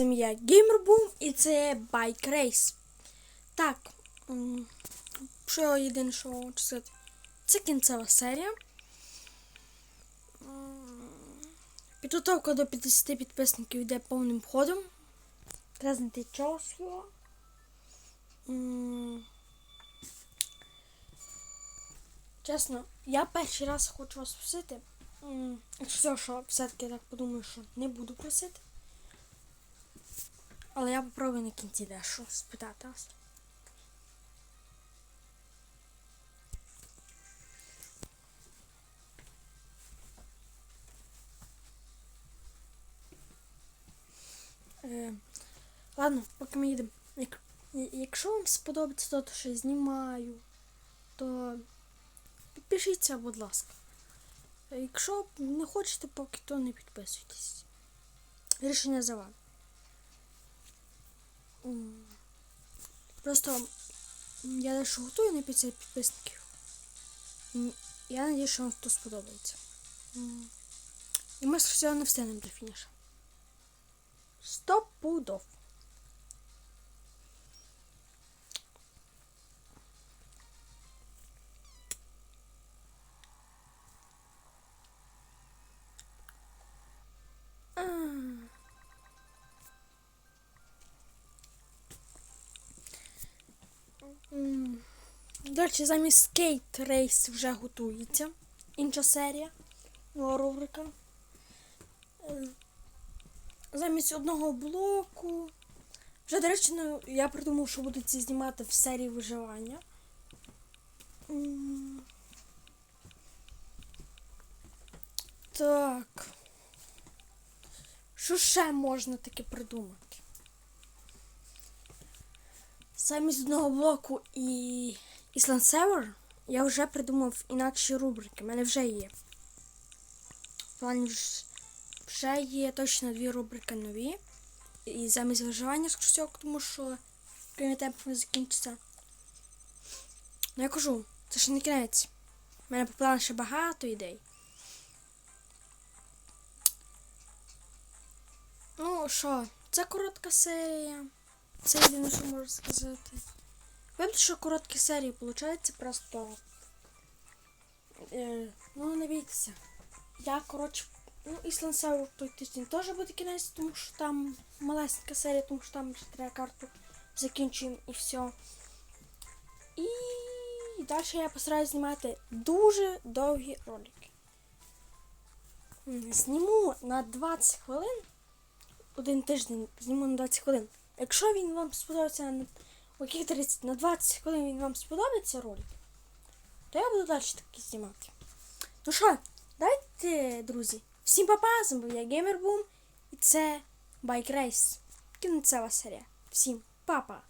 вами я Геймербум і це Bike Race. Так, що єдине, що хочу сказати. Це кінцева серія. Підготовка до 50 підписників йде повним ходом. Треба знайти час його. Чесно, я перший раз хочу вас просити. Якщо що, все-таки так подумаю, що не буду просити. Але я попробую на кінці дещо спитати вас. Е, ладно, поки ми їдемо. Як, якщо вам сподобається те, що я знімаю, то підпишіться, будь ласка. А Якщо не хочете, поки то не підписуйтесь. Рішення за вами. Просто я дещо готую на 50 підписників. Я надіюсь, що вам тут сподобається. І ми все не встигнемо до фініша. Стоп пудов. До речі, замість скейт рейс вже готується. Інша серія. Нова рубрика. Е, Замість одного блоку. Вже, до речі, ну, я придумав, що буду ці знімати в серії виживання. Так. Що ще можна таке придумати? Замість одного блоку і Island Server я вже придумав інакші рубрики. У мене вже є. В плані вже є точно дві рубрики нові. І замість виживання з кшток, тому що прямі темпами закінчиться. Ну я кажу, це ще не кінець. У мене по плану ще багато ідей. Ну що, це коротка серія. Це єдине, що можу сказати. Видно, що короткі серії виходить просто. Е, ну, не бійтеся. Я, коротше, ну, Island Server той тиждень теж буде кінець, тому що там малесенька серія, тому що там вже треба карту закінчуємо і все. І далі я постараюсь знімати дуже довгі ролики. Зніму на 20 хвилин. Один тиждень зніму на 20 хвилин. Якщо він вам сподобається на яких 30 на 20 коли він вам сподобається ролик, то я буду далі такі знімати. Ну що, давайте, друзі. Всім папа, з вами я Геймербум, і це Байк Рейс. Кінцева серія. Всім папа!